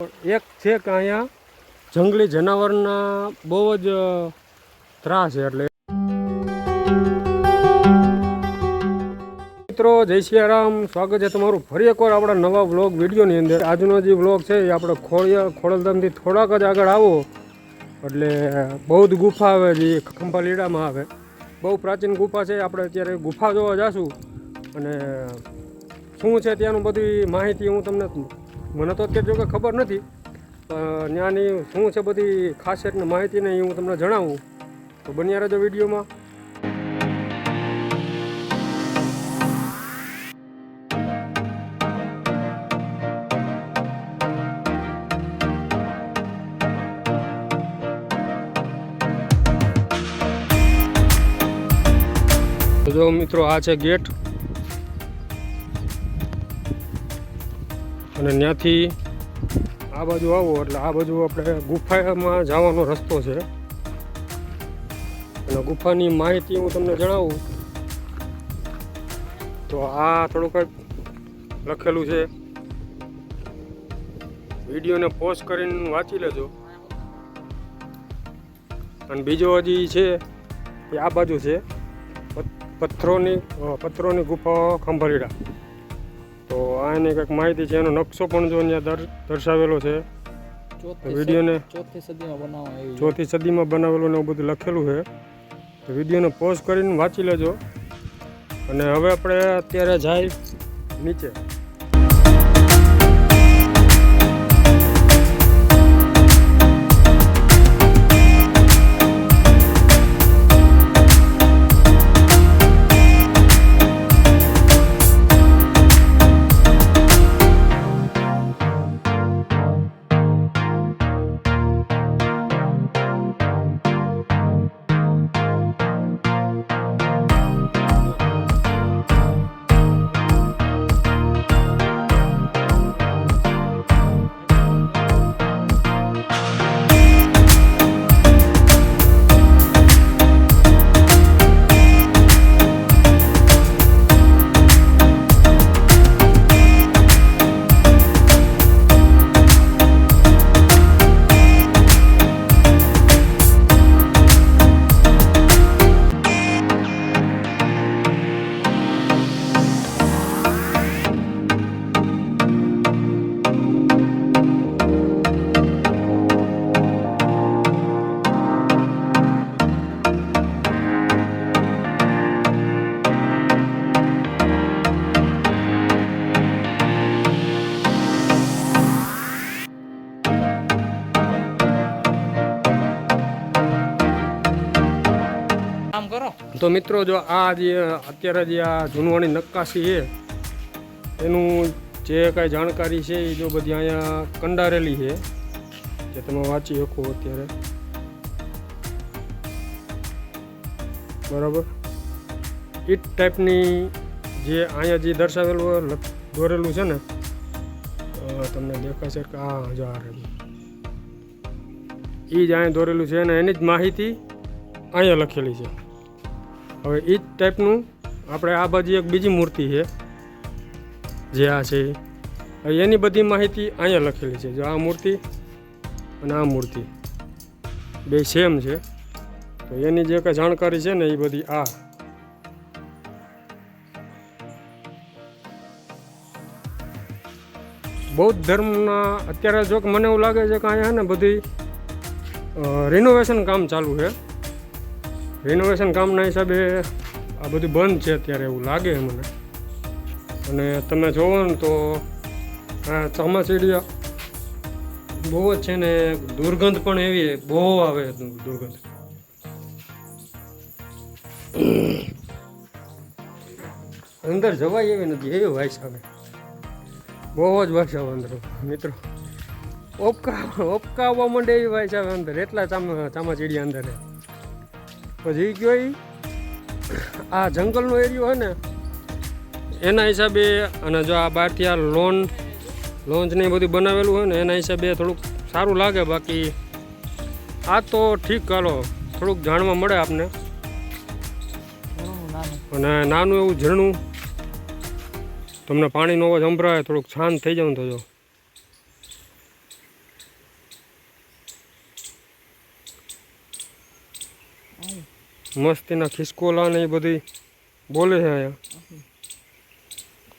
એક છે કે અહીંયા જંગલી જનાવરના બહુ જ ત્રાસ છે એટલે. મિત્રો, જય સિયારામ સ્વાગત છે તમારું ફરી એકવાર આપણા નવા વ્લોગ વિડીયોની અંદર. આજનો જે વ્લોગ છે એ આપણે ખોળિયા, ખોડલધામથી થોડાક જ આગળ આવો. એટલે બૌદ્ધ ગુફા આવે જે ખંભાલીડામાં આવે. બહુ પ્રાચીન ગુફા છે, આપણે અત્યારે ગુફા જોવા જશું. અને શું છે ત્યાંનું બધી માહિતી હું તમને મને તો અત્યારે જો કે ખબર નથી ત્યાંની શું છે બધી ખાસિયત ને માહિતી ને હું તમને જણાવું. તો બન્યા રહેજો વિડીયોમાં. જો મિત્રો, આ છે ગેટ. અને ત્યાંથી આ બાજુ આવો એટલે આ બાજુ આપણે ગુફામાં જવાનો રસ્તો છે. અને ગુફાની માહિતી હું તમને જણાવું. તો આ થોડુંક લખેલું છે. વિડીયોને પોસ્ટ કરીને વાંચી લેજો. અને બીજો હજી છે એ આ બાજુ છે. પથ્થરોની પથ્થરોની ગુફાઓ ખંભાળીડા. તો આ એની કંઈક માહિતી છે એનો નકશો પણ જો અહીંયા દર દર્શાવેલો છે. વિડીયોને ચોથી સદીમાં બનાવવા ચોથી સદીમાં બનાવેલું ને એવું બધું લખેલું છે. તો વિડીયોને પોઝ કરીને વાંચી લેજો. અને હવે આપણે અત્યારે જાય નીચે. તો મિત્રો જો આ જે અત્યારે જે આ જૂનવાણી નક્કાશી છે, એનું જે કાંઈ જાણકારી છે એ જો બધી અહીંયા કંડારેલી છે, જે તમે વાંચી શકો અત્યારે. બરાબર? જ ટાઈપની જે અહીંયા જે દર્શાવેલું દોરેલું છે ને તમને દેખાશે કે આ આ એ જ અહીંયા દોરેલું છે અને એની જ માહિતી અહીંયા લખેલી છે. હવે એ જ ટાઈપનું આપણે આ બાજુ એક બીજી મૂર્તિ છે, જે આ છે. એની બધી માહિતી અહીંયા લખેલી છે. જો આ મૂર્તિ અને આ મૂર્તિ બે સેમ છે. તો એની જે કાંઈ જાણકારી છે ને એ બધી આ. બૌદ્ધ ધર્મના અત્યારે જો મને એવું લાગે છે કે અહીંયા ને બધી રિનોવેશન કામ ચાલુ છે. રિનોવેશન કામના હિસાબે આ બધું બંધ છે અત્યારે એવું લાગે મને. અને તમે જોવો ને તો આ ચામાચીડિયા બહુ જ છે ને દુર્ગંધ પણ એવી બહુ આવે દુર્ગંધ. અંદર જવાય એવી નથી, એવી વાઇસ આવે. બહુ જ વાઇસ આવે અંદર, મિત્રો. ઓપકા, ઓપકાવવા માંડે એવી વાઇસ આવે અંદર, એટલા ચામા, ચામાચીડિયા અંદર. પછી ગયો આ જંગલનો એરિયો હોય ને, એના હિસાબે અને જો આ બહારથી આ લોન, લોન્ચ ને બધું બનાવેલું હોય ને, એના હિસાબે થોડુંક સારું લાગે. બાકી આ તો ઠીક ચાલો થોડુંક જાણવા મળે આપને. અને નાનું એવું ઝરણું, તમને પાણીનો અવાજ સંભળાય, થોડુંક શાંત થઈ જાવ તો જો. મસ્તીના ખિસકોલા ને એ બધી બોલે છે અહીંયા.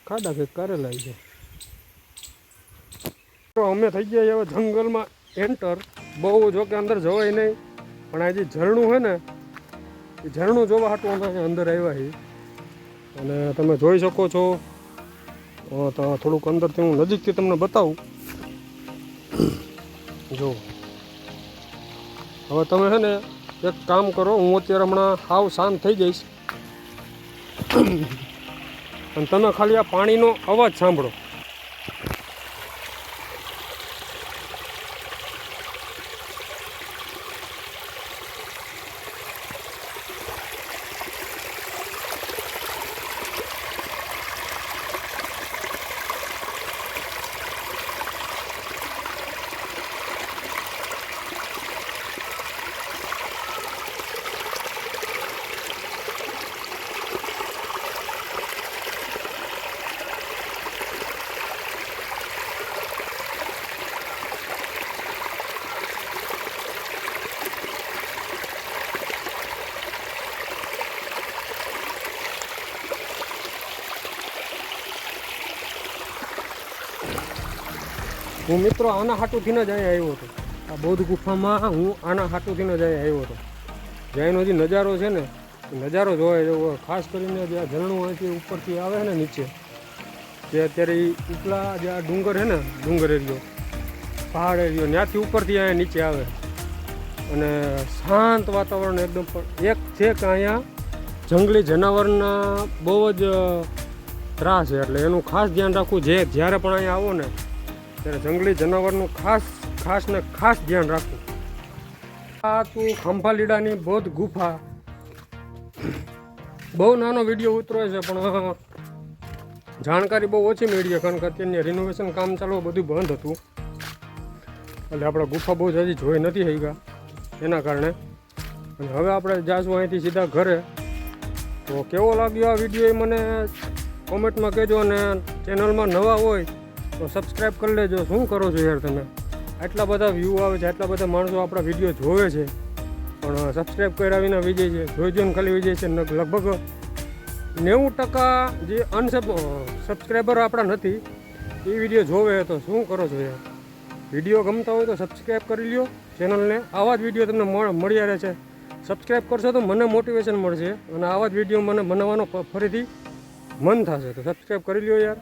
ખાડા કંઈક કરેલા છે. તો અમે થઈ ગયા હવે જંગલમાં એન્ટર. બહુ જો કે અંદર જવાય નહીં. પણ આ જે ઝરણું છે ને એ ઝરણું જોવા હાટું અમે અંદર આવ્યા છીએ. અને તમે જોઈ શકો છો. તો થોડુંક અંદરથી હું નજીકથી તમને બતાવું. જો. હવે તમે છે ને એક કામ કરો, હું અત્યારે હમણાં હાવ શાંત થઈ જઈશ. અને તમે ખાલી આ પાણીનો અવાજ સાંભળો. હું મિત્રો આના હાટુથીને જ અહીંયા આવ્યો હતો. આ બૌદ્ધ ગુફામાં હું આના હાટુથીને જ અહીંયા આવ્યો હતો. જ્યાંનો જે નજારો છે ને નજારો જોવાય જેવો ખાસ કરીને જે આ ઝરણું અહીંથી ઉપરથી આવે ને નીચે, જે અત્યારે એ ઉપલા જે આ ડુંગર છે ને, ડુંગર એરિયો, પહાડ એરિયો, ત્યાંથી ઉપરથી અહીંયા નીચે આવે. અને શાંત વાતાવરણ એકદમ એક છે કે અહીંયા જંગલી જનાવરના બહુ જ ત્રાસ છે. એટલે એનું ખાસ ધ્યાન રાખવું જે જ્યારે પણ અહીંયા આવો ને ત્યારે જંગલી જનાવરનું ખાસ ખાસ ને ખાસ ધ્યાન રાખવું. આ તું ખંભાલીડાની બૌદ્ધ ગુફા. બહુ નાનો વીડિયો ઉતરો છે, પણ જાણકારી બહુ ઓછી મળી કારણ કે અત્યારની રિનોવેશન કામ ચાલુ બધું બંધ હતું. એટલે આપણે ગુફા બહુ જ હજી જોઈ નથી થઈ ગયા એના કારણે. અને હવે આપણે જાશું અહીંથી સીધા ઘરે. તો કેવો લાગ્યો આ વીડિયો એ મને કોમેન્ટમાં કહેજો અને ચેનલમાં નવા હોય તો સબસ્ક્રાઈબ કરી લેજો. શું કરો છો યાર તમે? આટલા બધા વ્યૂ આવે છે, આટલા બધા માણસો આપણા વીડિયો જોવે છે. પણ સબસ્ક્રાઈબ કર્યા વિના વિજય છે. જોઈ જોઈને ખાલી વિજય છે. લગભગ નેવું ટકા જે અનસબ સબસ્ક્રાઈબર આપણા નથી, એ વીડિયો જોવે તો શું કરો છો યાર? વીડિયો ગમતા હોય તો સબસ્ક્રાઈબ કરી લ્યો. ચેનલને આવા જ વીડિયો તમને મળ- મળ્યા રહે છે સબસ્ક્રાઈબ કરશો તો મને મોટિવેશન મળશે. અને આવા જ વીડિયો મને બનાવવાનો ફરીથી મન થશે. તો સબસ્ક્રાઈબ કરી લ્યો યાર.